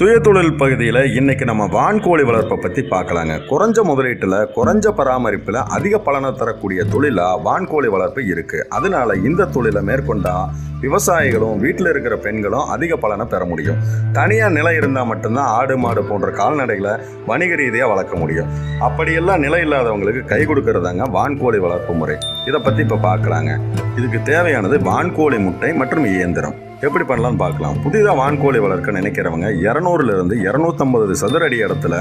சுயதொழில் பகுதியில் இன்னைக்கு நம்ம வான்கோழி வளர்ப்பை பற்றி பார்க்கலாங்க. குறைஞ்ச முதலீட்டில் குறைஞ்ச பராமரிப்பில் அதிக பலனை தரக்கூடிய தொழிலாக வான்கோழி வளர்ப்பு இருக்குது அதனால இந்த தொழிலை மேற்கொண்டால் விவசாயிகளும் வீட்டில் இருக்கிற பெண்களும் அதிக பலனை பெற முடியும். தனியாக நிலை இருந்தால் மட்டும்தான் ஆடு மாடு போன்ற கால்நடைகளை வணிக ரீதியாக வளர்க்க முடியும். அப்படியெல்லாம் நிலை இல்லாதவங்களுக்கு கை கொடுக்கறதாங்க வான்கோழி வளர்ப்பு முறை. இதை பற்றி இப்போ பார்க்கலாங்க. இதுக்கு தேவையானது வான்கோழி முட்டை மற்றும் இயந்திரம். எப்படி பண்ணலாம்னு பார்க்கலாம். புதிதாக வான்கோழி வளர்க்க நினைக்கிறவங்க இரநூறுலேருந்து இரநூத்தம்பது சதுர அடி இடத்துல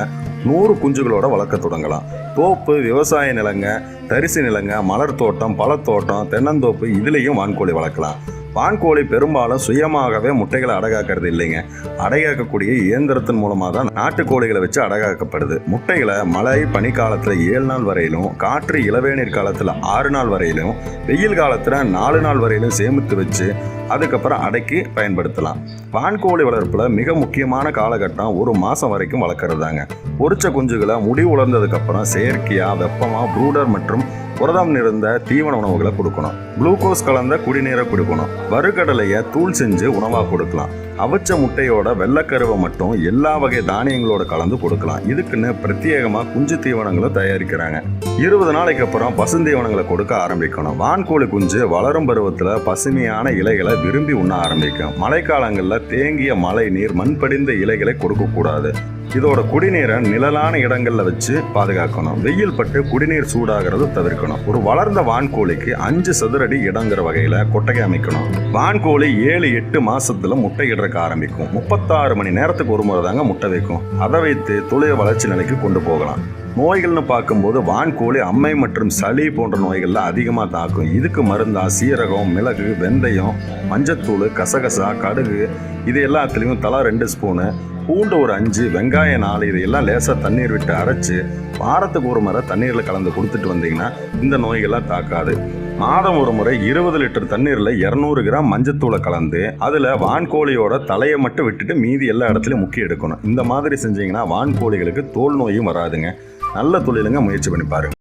நூறு குஞ்சுகளோட வளர்க்க தொடங்கலாம். தோப்பு விவசாய நிலங்க தரிசு நிலங்க மலர் தோட்டம் பழத்தோட்டம் தென்னந்தோப்பு இதுலேயும் வான்கோழி வளர்க்கலாம். வான்கோழி பெரும்பாலும் சுயமாகவே முட்டைகளை அடகாக்கிறது இல்லைங்க. அடகாக்கக்கூடிய இயந்திரத்தின் மூலமாக தான் நாட்டுக்கோழிகளை வச்சு அடகாக்கப்படுது. முட்டைகளை மழை பனிக்காலத்தில் ஏழு நாள் வரையிலும் காற்று இளவேநீர் காலத்தில் ஆறு நாள் வரையிலும் வெயில் காலத்தில் நாலு நாள் வரையிலும் சேமித்து வச்சு அதுக்கப்புறம் அடக்கி பயன்படுத்தலாம். வான்கோழி வளர்ப்பில் மிக முக்கியமான காலகட்டம் ஒரு மாதம் வரைக்கும் வளர்க்குறதாங்க பொரிச்ச குஞ்சுகளை முடி உலர்ந்ததுக்கப்புறம் செயற்கையாக வெப்பமாக ப்ரூடர் மற்றும் புரதம் நிறைந்த தீவன உணவுகளை கொடுக்கணும். குளுக்கோஸ் கலந்த குடிநீரை கொடுக்கணும். வறுகடலையை தூள் செஞ்சு உணவாக கொடுக்கலாம். அவிச்ச முட்டையோட வெள்ளைக்கருவை மட்டும் எல்லா வகை தானியங்களோட கலந்து கொடுக்கலாம். இதுக்குன்னு பிரத்யேகமாக குஞ்சு தீவனங்களை தயாரிக்கிறாங்க. இருபது நாளைக்கு அப்புறம் பசுந்தீவனங்களை கொடுக்க ஆரம்பிக்கணும். வான்கோழி குஞ்சு வளரும் பருவத்தில் பசுமையான இலைகளை விரும்பி உண்ண ஆரம்பிக்கும். மழைக்காலங்களில் தேங்கிய மழை நீர் மண் படிந்த இலைகளை கொடுக்கக்கூடாது. இதோட குடிநீரை நிழலான இடங்களில் வச்சு பாதுகாக்கணும். வெயில் பட்டு குடிநீர் சூடாகிறத தவிர்க்கணும். ஒரு வளர்ந்த வான்கோழிக்கு அஞ்சு சதுரடி இடங்கிற வகையில் கொட்டகை அமைக்கணும். வான்கோழி ஏழு எட்டு மாசத்துல முட்டை ஆரம்பிக்கும். முப்பத்தாறு மணி நேரத்துக்கு ஒரு முறை தாங்க முட்டை வைக்கும். அதை வைத்து தொழில் வளர்ச்சி நிலைக்கு கொண்டு போகலாம். நோய்கள்னு பார்க்கும்போது வான்கோழி அம்மை மற்றும் சளி போன்ற நோய்கள்லாம் அதிகமாக தாக்கும். இதுக்கு மருந்தா சீரகம் மிளகு வெந்தயம் மஞ்சத்தூள் கசகசா கடுகு இது எல்லாத்துலேயும் தலா ரெண்டு ஸ்பூனு பூண்டு ஒரு அஞ்சு வெங்காயம் நாலு இதையெல்லாம் லேசாக தண்ணீர் விட்டு அரைச்சி வாரத்துக்கு ஒரு முறை தண்ணீரில் கலந்து கொடுத்துட்டு வந்தீங்கன்னா இந்த நோய்கள்லாம் தாக்காது. மாதம் ஒரு முறை இருபது லிட்டர் தண்ணீரில் இரநூறு கிராம் மஞ்சத்தூளை கலந்து அதில் வான்கோழியோட தலையை மட்டும் விட்டுட்டு மீதி எல்லா இடத்துலையும் முக்கிய எடுக்கணும். இந்த மாதிரி செஞ்சீங்கன்னா வான்கோழிகளுக்கு தோல் நோயும் வராதுங்க. நல்ல தொழிலுங்க முயற்சி பண்ணி பாருங்க.